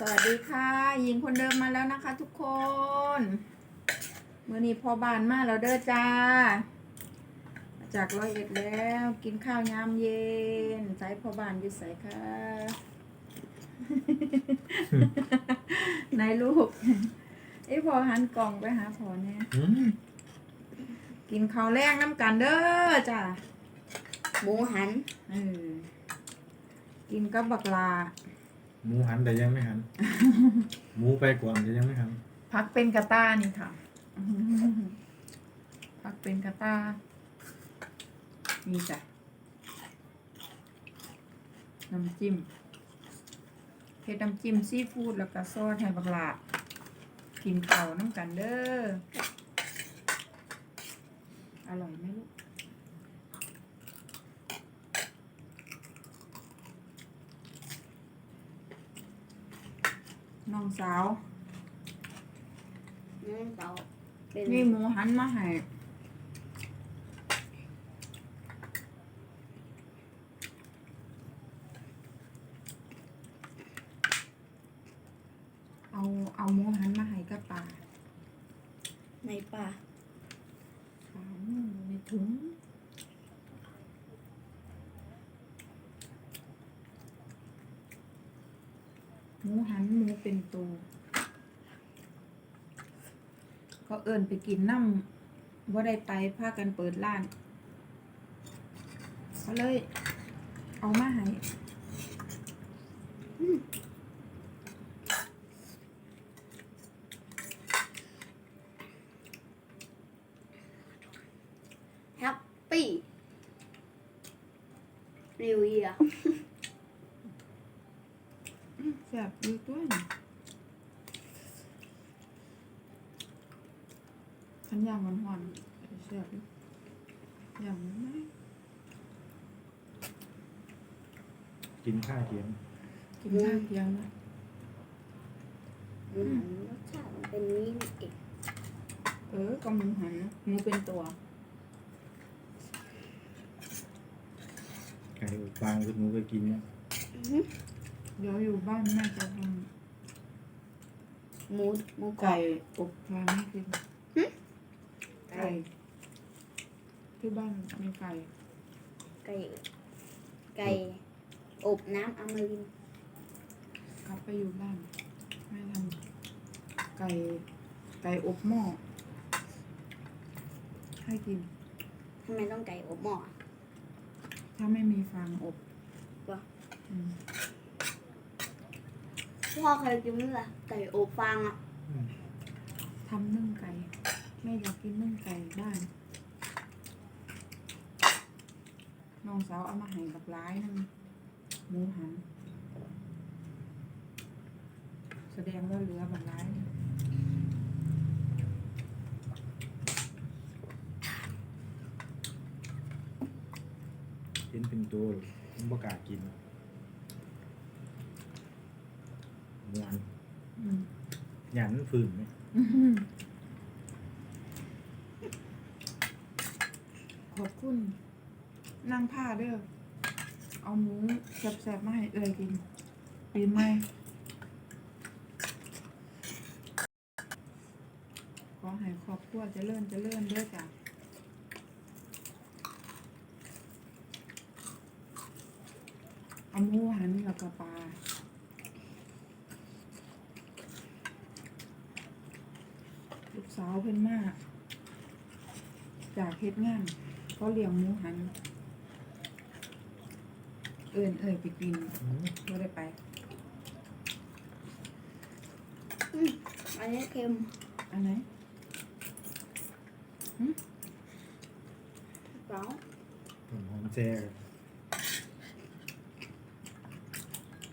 สวัสดีค่ะ หญิงคนเดิมมาแล้วนะคะทุกคนเมื่อนี้พอบานมาแล้วเด้อจ้ามาจากร้อยเอ็ดแล้ว กินข้าวยามเย็นใส่พอบานอยู่ใส่ค่ะนายลูกไอ้ยพอหันกล่องไปหาพอเนี่ยอืมกินข้าวแรงน้ำกันเด้อจ้าหมูหันเออกินกับบักลา หมูหันแต่ยังไม่หัน หมูไปก่อนแต่ยังไม่หัน พักเป็นกระต้านี่ค่ะ พักเป็นกระต้านี่จ้ะน้ำจิ้มเฮ็ดน้ำจิ้มซีฟู้ดแล้วก็ซอสให้บักหลากินเก่าวน้ำกันเด้อ อร่อยไหมลูก น้องสาว น้องเตาเป็นนี่หมูหันมาให้เอาเอาหมูหันมาให้กับปลาในป่าปลาหมูในถุงหมูหันหมู เป็นตัวก็เอินไปกินน้ำว่าได้ไปพากันเปิดร้านเขาเลย เอามาให้แฮปปี้นิวเยียร์ แซ่บอยู่ตัวนี่ขันย่างหวานๆแซ่บอยู่อย่างนี้ไหมกินข้าวเทียมกินข้าวเที่ยงนะหมูหันรสชาติมันเป็นนี้นี่เองเออก็หมูหันหมูเป็นตัวไก่อบฟางคุณหมูไปกินเนี่ย อื้อหือ เดี๋ยวอยู่บ้านแม่จะทหมูหมูำกรอไก่บอบฟางให้กินไก่ไก่ที่บ้านมีไก่ไก่ ไก่ อบน้ำอมฤตกลับไปอยู่บ้านแม่ทำไก่ไก่อบหม้อให้กิน ทำไมต้องไก่อบหม้ออะถ้าไม่มีฟางอบวะอืม พ่อเคยกินไหมล่ะไก่อบฟางอะอืมทำนึ่งไก่แม่อยากกินนึ่งไก่บ้านน้องสาวเอามาให้กับร้ายหนึงหมูหัน แสดงว่าเหลือบักร้ายหนึ่งเห็นเป็นตัวผมประกล้าศกิน หวานอืมหยันฝืนไหมขอบคุณนั่งผ้าเด้อ เอาหมูแซ่บๆมาให้เอ่ยกิน ปีใหม่ขอให้ครอบครัวจะเลื่อนจะเลื่อนเด้อจ้ะเอาหมูหันแล้วก็ปลา ลูกสาวเพิ่นมาก จากเฮ็ดงานเขาเลี้ยงหมูหัน เอินเอ่ยไปกินอืมไม่ได้ไป อืมอันนี้เค็มอันไหนร้อนต้นหอมแซ่